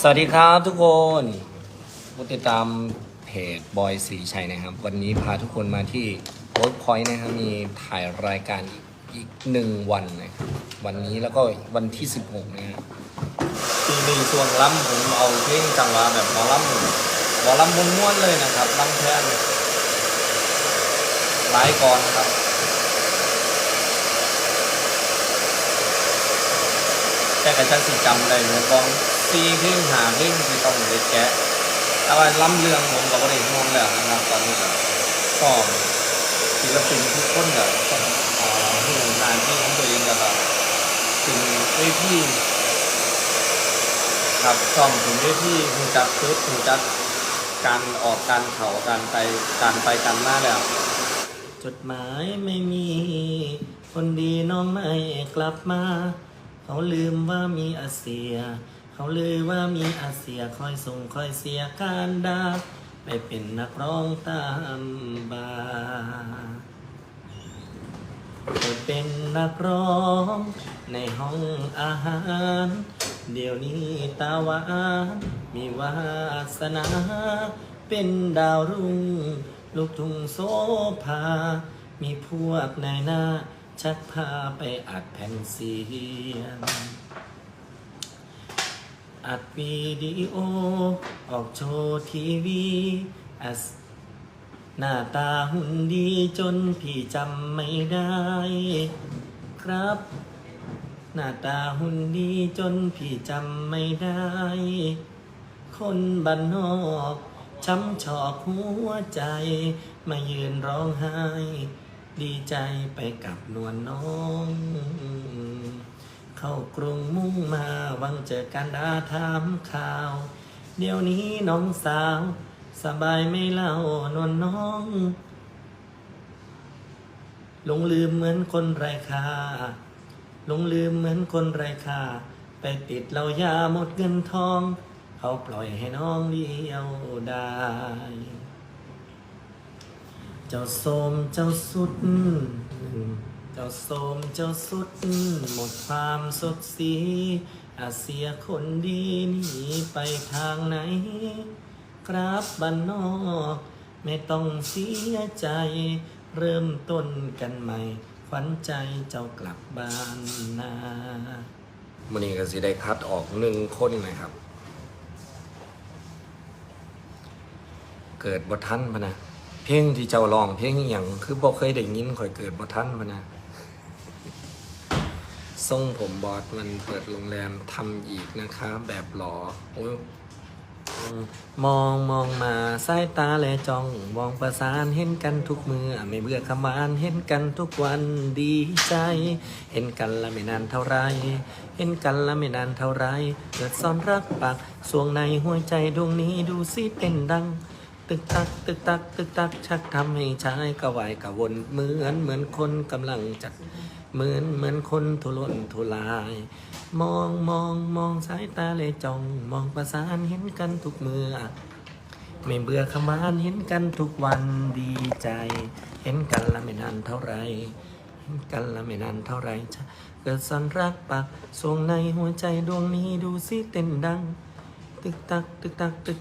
สวัสดีครับทุกคนผู้ติดตามเพจบอยสีชัยนะครับ วันนี้พาทุกคนมาที่โ o ดพอยต์นะครับ มีถ่ายรายการอีกหนึ่งวันนะครับวันนี้แล้วก็วันที่ 16นะครับปีนี้ส่วนล้ำผมเอาเพลงจังหวะแบบหมอล้ำหมอล้ำม้วนๆเลยนะครับล้ำแท้หลายกรนะครับแต่กระจันสิจำได้เหมือนกอง ซีเพลงหาเพลงที่ต้องได้แกะแต่ว่าล้ำเรื่องผมก็บ่ได้ห่วงแล้วนะครับตอนนี้ก็ก็ศิลปินทุกคนก็ต้องเอ่อให้งานที่ของตัวเองก็แบบถึงเวทีครับซ่อมถึงเวทีหูจักชุดหูจักการออกการเข่าการไปการไปกันมาแล้ว จดหมายไม่มี คนดีน้องไม่กลับมา เขาลืมว่ามีอาเซีย เขาลืมว่ามีอาเซียคอยส่งคอยเสียการดาไปเป็นนักร้องตามบาไปเป็นนักร้องในห้องอาหาร เดี๋ยวนี้ตาหวานมีวาสนา เป็นดาวรุ่ง ลูกทุ่งโซภา มีพวกนายหน้า ชักพาไปอัดแผ่นเสียง อัดวิดีโอ ออกโชว์ทีวีอสหน้าตาหุ่นดีจนพี่จำไม่ได้ ครับ หน้าตาหุ่นดีจนพี่จำไม่ได้ คนบ้านนอกช้ำชอกหัวใจ มายืนร้องไห้ ดีใจไปกับนวลน้อง เข้ากรุงมุ่งมาหวังเจอกันดาถามข่าว เดี๋ยวนี้น้องสาว สบายไม่เล่านวลน้องหลงลืมเหมือนคนไร้ค่าหลงลืมเหมือนคนไร้ค่าไปติดเหล้ายาหมดเงินทอง เขาปล่อยให้น้องเดียวได้ เจ้าโสมเจ้าสุด เจ้าโสมเจ้าสุด หมดความสดสีอาเสียคนดีหนีไปทางไหน กราบบ้านนอก ไม่ต้องเสียใจ เริ่มต้นกันใหม่ขวัญใจเจ้ากลับบ้านนามันนี้ก็สิได้คัดออกหนึ่งคนนะครับ เกิดบ่ทันพะนะ เพลงที่เจ้าร้องเพลงอหย่างคือบ่เคยได้ยินข่อยเกิดบ่ทันพะนะ ทรงผมบอดมันเปิดโรงแรมทำอีกนะคะ แบบหลอโอ้ยอืมองมองมาสายตาแลจ้อง มองประสานเห็นกันทุกมือไม่เบื่อคำวานเห็นกันทุกวันดีใจ เห็นกันละไม่นานเท่าไร เห็นกันละไม่นานเท่าไรเกิดซ่อนรักปักสวงในหัวใจดวงนี้ดูสิเต้นดัง ตึกตักตึกตักตึกตักชักทำให้ชายกระวายกระวนเหมือนเหมือนคนกำลังจัดเหมือนเหมือนคนทุรนทุราย มองมองมองสายตาเลยจ้อง มองประสานเห็นกันทุกเมื่อ ไม่เบื่อคำวานเห็นกันทุกวันดีใจ เห็นกันละไม่นานเท่าไรเห็นกันละไม่นานเท่าไรเกิดสันรักปักสวงในหัวใจดวงนี้ดูสิเต้นดัง ตึกตักตึกตักตึก